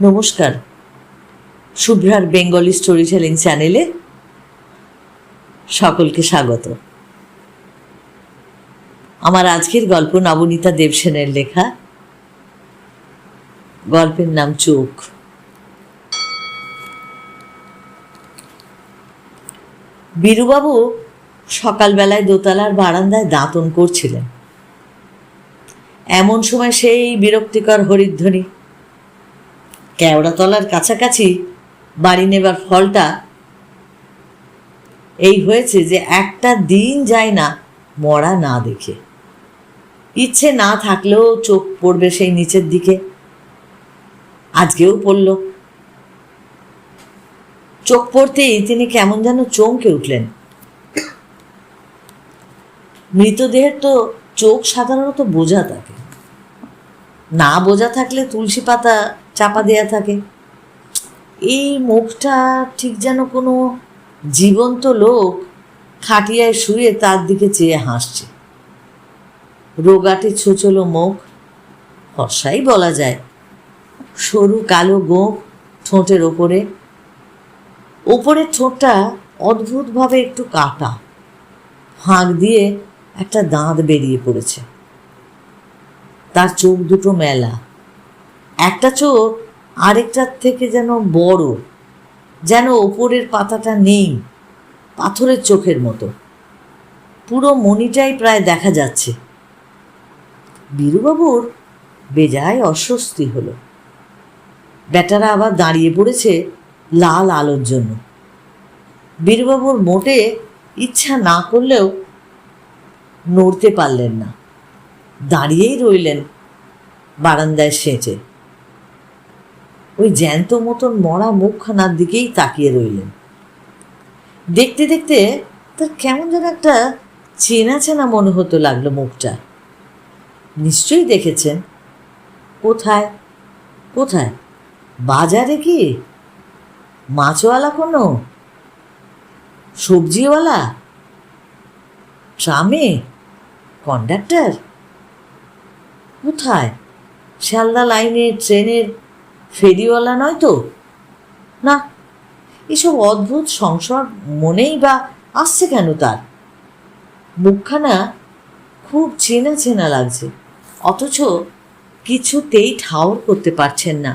নমস্কার। শুভ্রার Bengali story telling চ্যানেলে সকলকে স্বাগত। আমার আজকের গল্প নবনীতা দেবসেনের লেখা। গল্পের নাম চোখ। বীরুবাবু সকালবেলায় দোতলার বারান্দায় দাঁতন করছিলেন। এমন সময় সেই বিরক্তিকর হরিধ্বনি কেওড়াতলার কাছাকাছি বাড়ি নেবার ফলটা এই হয়েছে যে একটা দিন যায় না, মরা না দেখে। ইচ্ছে না থাকলেও চোখ পড়বে সেই নিচের দিকে। আজকেও পড়ল। চোখ পড়তেই তিনি কেমন যেন চমকে উঠলেন। মৃতদেহের তো চোখ সাধারণত বোঝা থাকে। না বোঝা থাকলে তুলসী পাতা চাপা দেয়া থাকে। এই মুখটা ঠিক যেন কোনো জীবন্ত লোক খাটিয়ায় শুয়ে তার দিকে চেয়ে হাসছে। রোগাটে ছোচলো মুখ, ফর্সাই বলা যায়। সরু কালো গোঁফ ঠোঁটের ওপরে। ওপরের ঠোঁটটা অদ্ভুতভাবে একটু কাটা। ফাঁক দিয়ে একটা দাঁত বেরিয়ে পড়েছে। তার চোখ দুটো মেলা। একটা চোখ আরেকটার থেকে যেন বড়, যেন ওপরের পাতাটা নেই, পাথরের চোখের মতো। পুরো মনিটাই প্রায় দেখা যাচ্ছে। বীরুবাবুর বেজায় অস্বস্তি হলো। বেটারা আবার দাঁড়িয়ে পড়েছে লাল আলোর জন্য। বীরবাবুর মোটে ইচ্ছা না করলেও নড়তে পারলেন না। দাঁড়িয়েই রইলেন বারান্দায় সেঁচে ওই জ্যান্ত মতন মরা মুখখানার দিকেই তাকিয়ে রইলেন। দেখতে দেখতে তার কেমন যেন একটা চেনা চেনা মনে হতো লাগল মুখটা। নিশ্চয়ই দেখেছেন। কোথায়? কোথায়? বাজারে কি? মাছওয়ালা কোনো? সবজিওয়ালা? ট্রামে? কন্ডাক্টর? কোথায়? শিয়ালদা লাইনে ট্রেনের ফেরিওয়ালা নয় তো? না, এসব অদ্ভুত সংসার মনেই বা আসছে কেন তার? মুখখানা খুব চেনা চেনা লাগছে, অথচ কিছুতেই ঠাউর করতে পারছেন না,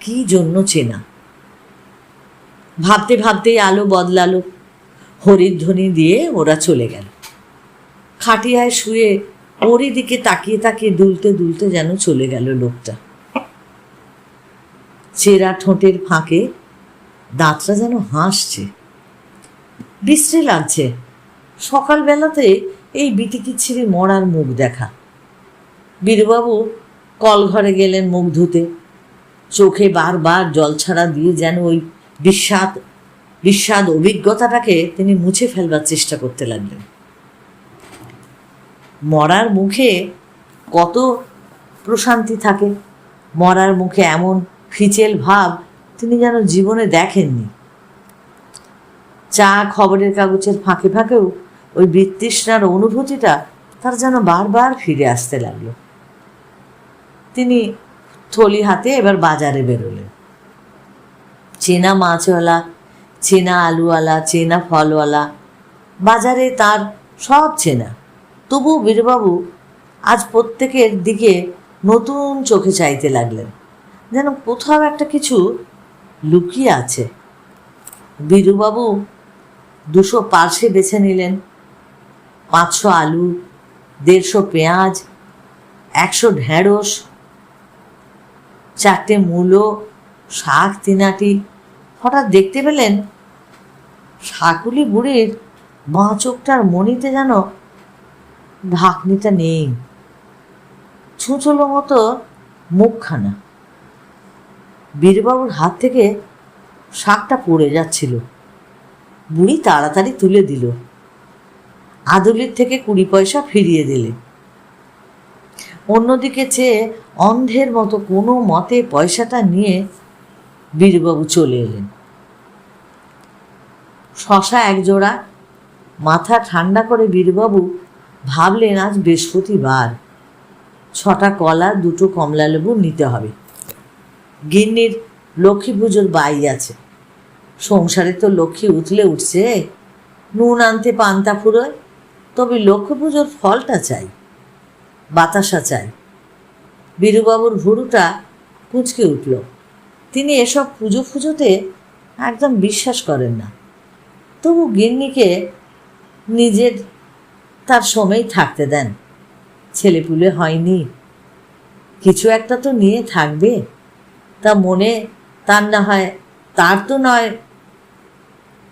কি জন্য চেনা? ভাবতে ভাবতেই আলো বদলালো, হরিধ্বনি দিয়ে ওরা চলে গেল। খাটিয়ায় শুয়ে ওরই দিকে তাকিয়ে তাকিয়ে দুলতে দুলতে যেন চলে গেল লোকটা। চেরা ঠোঁটের ফাঁকে দাঁতটা যেন হাসছে। বিশ্রী লাগছে। সকালবেলাতে এই বিটিকিচ্ছিরি মরার মুখ দেখা। বীরবাবু কলঘরে গেলেন মুখ ধুতে। চোখে বারবার জল ছাড়া দিয়ে যেন ওই বিস্বাদ বিস্বাদ অভিজ্ঞতাটাকে তিনি মুছে ফেলবার চেষ্টা করতে লাগলেন। মরার মুখে কত প্রশান্তি থাকে। মরার মুখে এমন ফিচেল ভাব তিনি যেন জীবনে দেখেননি। চা খবরের কাগজের ফাঁকে ফাঁকেও ওই বৃত্তৃষ্ণার অনুভূতিটা তার যেন বারবার ফিরে আসতে লাগল। তিনি থলি হাতে এবার বাজারে বেরোলেন। চেনা মাছওয়ালা, চেনা আলুওয়ালা, চেনা ফলওয়ালা, বাজারে তার সব চেনা। তবু বীরবাবু আজ প্রত্যেকের দিকে নতুন চোখে চাইতে লাগলেন। যেন কোথাও একটা কিছু লুকিয়ে আছে। বীরুবাবু দুশো পার্সে বেছে নিলেন। পাঁচশো আলু, দেড়শো পেঁয়াজ, একশো ঢেঁড়স, চারটে মূলো, শাক তিনাটি। হঠাৎ দেখতে পেলেন শাকুলি বুড়ির বাঁ চোখটার মনিতে যেন ঢাকনিটা নেই। ছুঁচলো মতো মুখখানা। বীরবাবুর হাত থেকে শাকটা পড়ে যাচ্ছিল। বুড়ি তাড়াতাড়ি তুলে দিল। আদুলির থেকে কুড়ি পয়সা ফিরিয়ে দিলে। অন্যদিকে চেয়ে অন্ধের মতো কোনো মতে পয়সাটা নিয়ে বীরবাবু চলে এলেন। শশা একজোড়া, মাথা ঠান্ডা করে বীরবাবু ভাবলেন আজ বৃহস্পতিবার। ছটা কলা, দুটো কমলা লেবু নিতে হবে। গিন্নির লক্ষ্মী পুজোর বাই আছে। সংসারে তো লক্ষ্মী উঠলে উঠছে। নুন আনতে পান্তা ফুরোয়, তবে লক্ষ্মী পুজোর ফলটা চাই, বাতাসা চাই। বীরুবাবুর ভুরুটা কুঁচকে উঠল। তিনি এসব পুজো ফুজোতে একদম বিশ্বাস করেন না। তবু গিন্নিকে নিজের তার সময় থাকতে দেন। ছেলেপুলে হয়নি। কিছু একটা তো নিয়ে থাকবে। তা মনে, তার না হয়, তার তো নয়,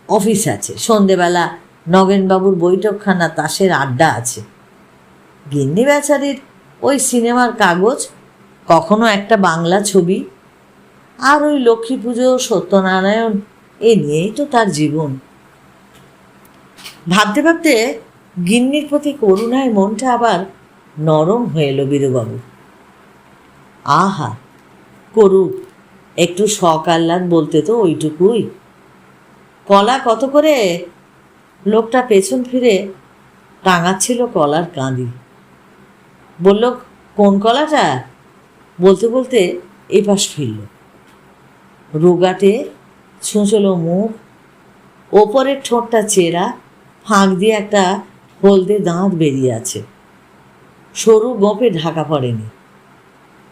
অফিস আছে। সন্ধেবেলা নগেনবাবুর বৈঠকখানা তাসের আড্ডা আছে। গিন্নি বেচারির ওই সিনেমার কাগজ, কখনো একটা বাংলা ছবি, আর ওই লক্ষ্মী পুজো, সত্যনারায়ণ, এ নিয়েই তো তার জীবন। ভাবতে ভাবতে গিন্নির প্রতি করুণায় মনটা আবার নরম হয়ে এলো বীরবাবু আহা! করুক। একটু শখ আহ্লাদ বলতে তো ওইটুকুই। কলা কত করে? লোকটা পেছন ফিরে টাঙাচ্ছিল কলার কাঁদি। বলল, কোন কলাটা? বলতে বলতে এপাশ ফিরল। রোগাটে ছুঁচলো মুখ, ওপরের ঠোঁটটা চেরা, ফাঁক দিয়ে একটা হলদে দাঁত বেরিয়ে আছে। সরু গোপে ঢাকা পড়েনি।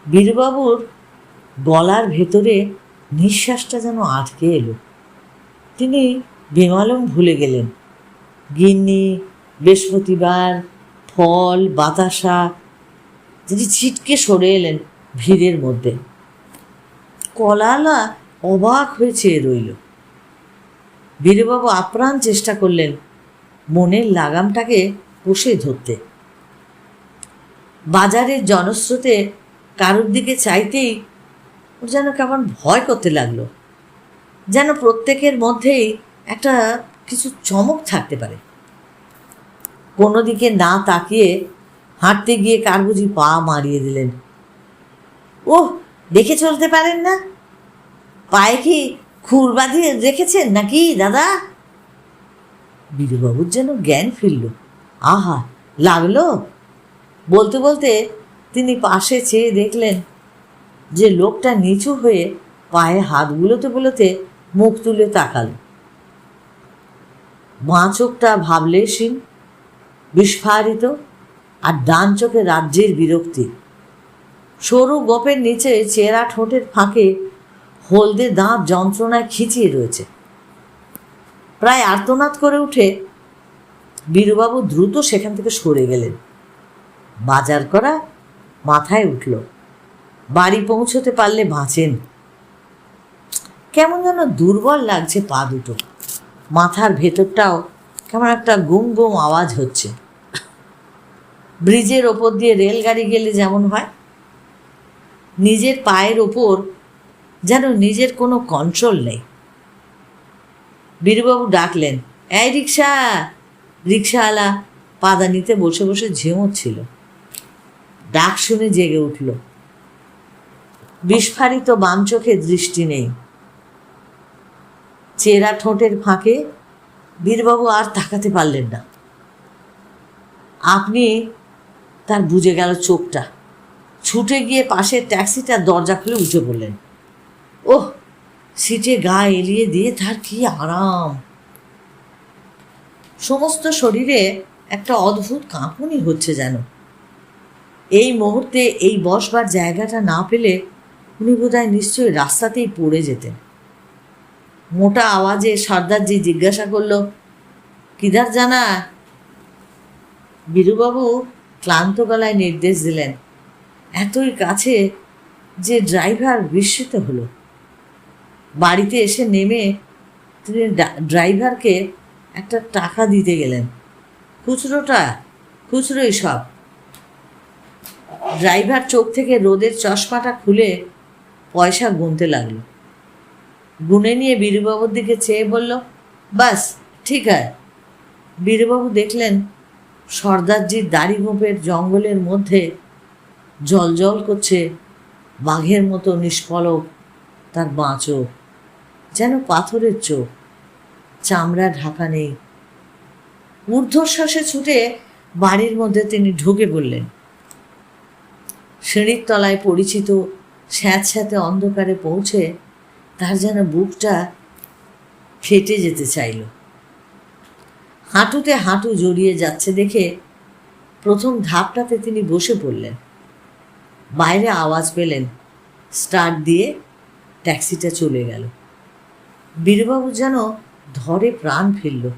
বীরবাবুর গলার ভেতরে নিঃশ্বাসটা যেন আটকে এলো। তিনি বেমালম ভুলে গেলেন। গিন্নি, বৃহস্পতিবার, ফল, বাতাসা, তিনি ছিটকে সরে এলেন ভিড়ের মধ্যে। কলালা অবাক হয়ে চেয়ে রইল। বীরবাবু আপ্রাণ চেষ্টা করলেন মনের লাগামটাকে কষে ধরতে। বাজারের জনস্রোতে কারোর দিকে চাইতেই ওর যেন কেমন ভয় করতে লাগল। যেন প্রত্যেকের মধ্যেই একটা কিছু চমক থাকতে পারে। কোনো দিকে না তাকিয়ে হাঁটতে গিয়ে কার বুঝি পা মারিয়ে দিলেন। ও দেখে চলতে পারেন না? পায়ে কি খুর বাঁধিয়ে রেখেছেন নাকি, দাদা? বীরবাবুর যেন জ্ঞান ফিরল। আহা, লাগল? বলতে বলতে তিনি পাশে চেয়ে দেখলেন যে লোকটা নিচু হয়ে পায়ে হাত বুলোতে বুলোতে মুখ তুলে তাকাল। বাঁ চোখটা ভাবলেশীন বিস্ফারিত আর ডান চোখে রাজ্যের বিরক্তি। সরু গপের নিচে চেরা ঠোঁটের ফাঁকে হলদে দাঁত যন্ত্রণায় খিচিয়ে রয়েছে। প্রায় আর্তনাদ করে উঠে বীরবাবু দ্রুত সেখান থেকে সরে গেলেন। বাজার করা মাথায় উঠল। বাড়ি পৌঁছতে পারলে বাঁচেন। কেমন যেন দুর্বল লাগছে পা দুটো। মাথার ভেতরটাও কেমন একটা গুম গুম আওয়াজ হচ্ছে। ব্রিজের ওপর দিয়ে রেলগাড়ি গেলে যেমন হয়, নিজের পায়ের ওপর যেন নিজের কোনো কন্ট্রোল নেই। বীরবাবু ডাকলেন, এই রিক্সা! রিক্সাওয়ালা পাদানিতে বসে বসে ঝিমোচ্ছিল। ডাক শুনে জেগে উঠল। বিস্ফারিত বাম চোখে দৃষ্টি নেই। চেরা ঠোঁটের ফাঁকে বীরবাবু আর তাকাতে পারলেন না। আপনি তার বুঝে গেল চোখটা। ছুটে গিয়ে পাশের ট্যাক্সিটার দরজা খুলে উঠে পড়লেন। ওহ, সিটে গা এলিয়ে দিয়ে তার কি আরাম। সমস্ত শরীরে একটা অদ্ভুত কাঁপুনি হচ্ছে যেন। এই মুহূর্তে এই বসবার জায়গাটা না পেলে উনি বোধহয় নিশ্চয়ই রাস্তাতেই পড়ে যেতেন। মোটা আওয়াজে সর্দারজি জিজ্ঞাসা করল, কিদার জানা? বীরুবাবু ক্লান্ত গলায় নির্দেশ দিলেন, এতই কাছে যে ড্রাইভার বিস্মিত হলো। বাড়িতে এসে নেমে তিনি ড্রাইভারকে একটা টাকা দিতে গেলেন। খুচরোটা, খুচরোই সব। ড্রাইভার চোখ থেকে রোদের চশমাটা খুলে পয়সা গুনতে লাগল। গুনে নিয়ে বীরবাবুর দিকে চেয়ে বলল, বাস, ঠিক আছে। বীরবাবু দেখলেন সর্দারজির দাড়ি গোপের জঙ্গলের মধ্যে জল জল করছে, বাঘের মতো নিষ্পলক তার বাঁ চোখ যেন পাথরের চোখ, চামড়া ঢাকা নেই। ঊর্ধ্বশ্বাসে ছুটে বাড়ির মধ্যে তিনি ঢুকে পড়লেন। সিঁড়ির তলায় পরিচিত স্যাঁতস্যাঁতে অন্ধকারে পৌঁছে তার যেন বুকটা ফেটে যেতে চাইল। হাঁটুতে হাঁটু জড়িয়ে যাচ্ছে দেখে প্রথম ধাপটাতে তিনি বসে পড়লেন। বাইরে আওয়াজ পেলেন, স্টার্ট দিয়ে ট্যাক্সিটা চলে গেল। বীরবাবু যেন ধরে প্রাণ ফিরল।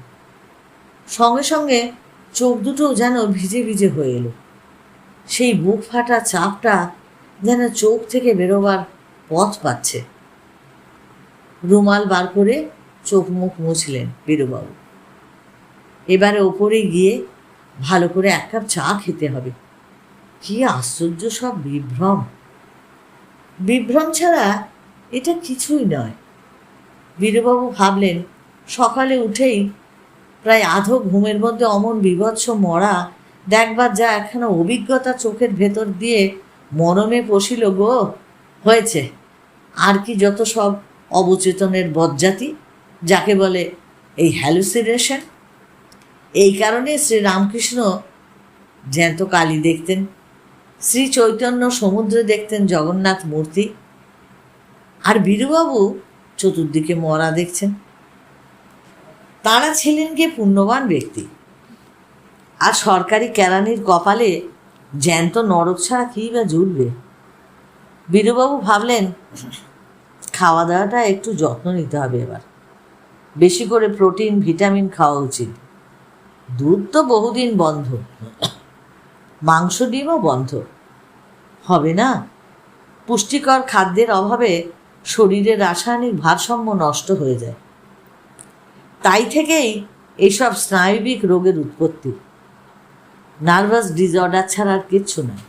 সঙ্গে সঙ্গে চোখ দুটো যেন ভিজে ভিজে হয়ে এলো। সেই বুক ফাটা চাপটা যেন চোখ থেকে বেরোবার পথ পাচ্ছে। রুমাল বার করে চোখ মুখ মুছলেন বীরুবাবু। এবারে ওপরে গিয়ে ভালো করে এক কাপ চা খেতে হবে। কি আশ্চর্য সব বিভ্রম। বিভ্রম ছাড়া এটা কিছুই নয়। বীরবাবু ভাবলেন, সকালে উঠেই প্রায় আধো ঘুমের মধ্যে অমন বিভৎস মরা, দেখবার যা একখানা অভিজ্ঞতা চোখের ভেতর দিয়ে মরমে পশিল গো, হয়েছে। আর কি যত সব অবচেতনের বজ্জাতি যাকে বলে এই হ্যালুসিনেশন এই কারণে শ্রী রামকৃষ্ণ জ্যান্ত কালী দেখতেন, শ্রী চৈতন্য সমুদ্রে দেখতেন জগন্নাথ মূর্তি, আর বীরুবাবু চতুর্দিকে মরা দেখছেন। তারা ছিলেন গিয়ে পুণ্যবান ব্যক্তি। আর সরকারি কেরানির কপালে জ্যান্ত নরক ছাড়া কী বা জুটবে বীরবাবু ভাবলেন খাওয়া দাওয়াটা একটু যত্ন নিতে হবে এবার। বেশি করে প্রোটিন, ভিটামিন খাওয়া উচিত। দুধ তো বহুদিন বন্ধ। মাংস ডিমও বন্ধ। হবে না? পুষ্টিকর খাদ্যের অভাবে শরীরের রাসায়নিক ভারসাম্য নষ্ট হয়ে যায়। তাই থেকেই এইসব স্নায়বিক রোগের উৎপত্তি। নার্ভাস ডিসঅর্ডার ছাড়া আর কিচ্ছু নয়।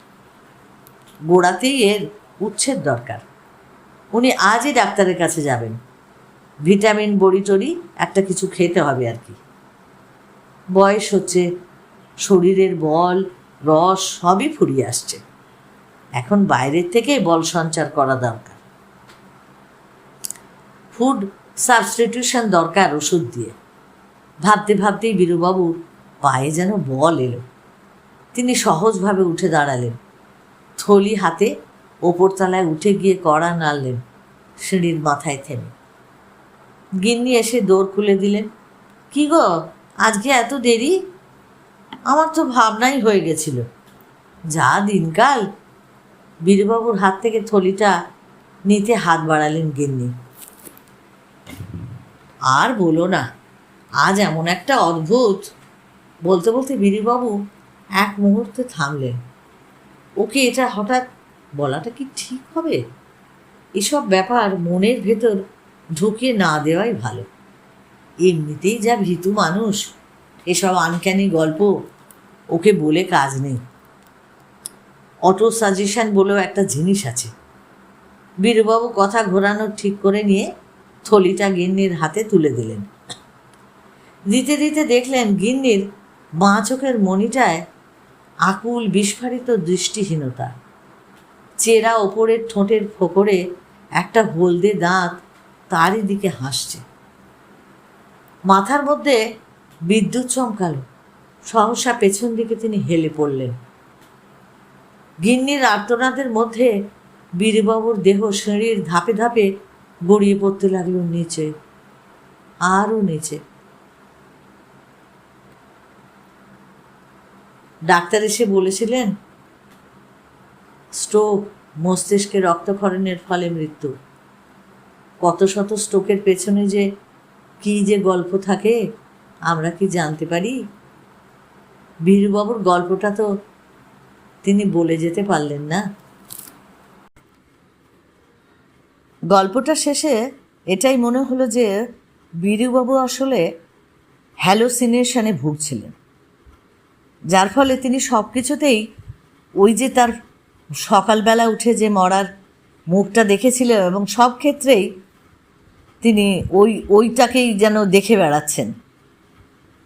গোড়াতেই এর উচ্ছেদ দরকার। উনি আজই ডাক্তারের কাছে যাবেন। ভিটামিন, বড়ি টড়ি, একটা কিছু খেতে হবে আর কি। বয়স হচ্ছে, শরীরের বল, রস সবই ফুরিয়ে আসছে। এখন বাইরের থেকেই বল সঞ্চার করা দরকার। ফুড সাবস্টিটিউশন দরকার ওষুধ দিয়ে। ভাবতে ভাবতেই বীরুবাবুর পায়ে যেন বল এলো। তিনি সহজভাবে উঠে দাঁড়ালেন। থলি হাতে ওপরতলায় উঠে গিয়ে কড়া নাড়লেন, সিঁড়ির মাথায় থেমে। গিন্নি এসে দৌড় খুলে দিলেন, কি গো, আজকে এত দেরি? আমার তো ভাবনাই হয়ে গেছিল। যা দিনকাল। বীরবাবুর হাত থেকে থলিটা নিতে হাত বাড়ালেন গিন্নি। আর বলো না, আজ এমন একটা অদ্ভুত, বলতে বলতে বীরবাবু এক মুহূর্তে থামলেন। ওকে এটা হঠাৎ বলাটা কি ঠিক হবে? এসব ব্যাপার মনের ভেতর ঢুকিয়ে না দেওয়াই ভালো। এমনিতেই যা ভীতু মানুষ, এসব আনক্যানি গল্প, ওকে বলে কাজ নেই। অটো সাজেশন বলেও একটা জিনিস আছে। বীরবাবু কথা ঘোরানো ঠিক করে নিয়ে থলিটা গিন্নির হাতে তুলে দিলেন। দিতে দিতে দেখলেন গিন্নির বাঁ চোখের মণিটায় আকুল বিস্ফারিত দৃষ্টিহীনতা। চেরা ওপরের ঠোঁটের ফোকরে একটা হলদে দাঁত তারই দিকে হাসছে। মাথার মধ্যে বিদ্যুৎ চমকালো। সহসা পেছন দিকে তিনি হেলে পড়লেন। গিন্নির আর্তনাদের মধ্যে বীরবাবুর দেহ সিঁড়ির ধাপে ধাপে গড়িয়ে পড়তে লাগল নিচে, আরও নিচে। ডাক্তার এসে বলেছিলেন স্ট্রোক মস্তিষ্কে রক্তক্ষরণের ফলে মৃত্যু। কত শত স্ট্রোকের পেছনে যে কি যে গল্প থাকে, আমরা কি জানতে পারি? বীরবাবুর গল্পটা তো তিনি বলে যেতে পারলেন না। গল্পটা শেষে এটাই মনে হলো যে বীরুবাবু আসলে হ্যালোসিনেশনে ভুগছিলেন। যার ফলে তিনি সব কিছুতেই ওই যে তার সকালবেলা উঠে যে মরার মুখটা দেখেছিল এবং সব ক্ষেত্রেই তিনি ওই, ওইটাকেই যেন দেখে বেড়াচ্ছেন।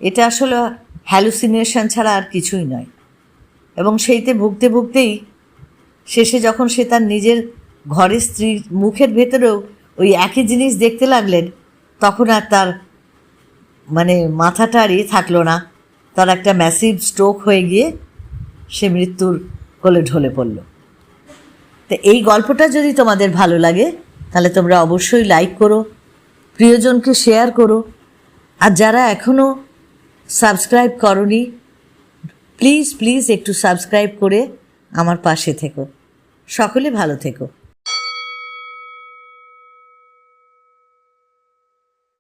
এটা আসলে হ্যালুসিনেশন ছাড়া আর কিছুই নয়। এবং সেইতে ভুগতে ভুগতেই শেষে যখন সে তার নিজের ঘরের স্ত্রীর মুখের ভেতরেও ওই একই জিনিস দেখতে লাগলেন, তখন আর তার মানে মাথাটা আর ইয়ে থাকল না। তার একটা ম্যাসিভ স্ট্রোক হয়ে গিয়ে সে মৃত্যুর কোলে ঢলে পড়ল। তো এই গল্পটা যদি তোমাদের ভালো লাগে, তাহলে তোমরা অবশ্যই লাইক করো, প্রিয়জনকে শেয়ার করো, আর যারা এখনও সাবস্ক্রাইব করনি প্লিজ প্লিজ একটু সাবস্ক্রাইব করে আমার পাশে থেকো। সকলে ভালো থেকো।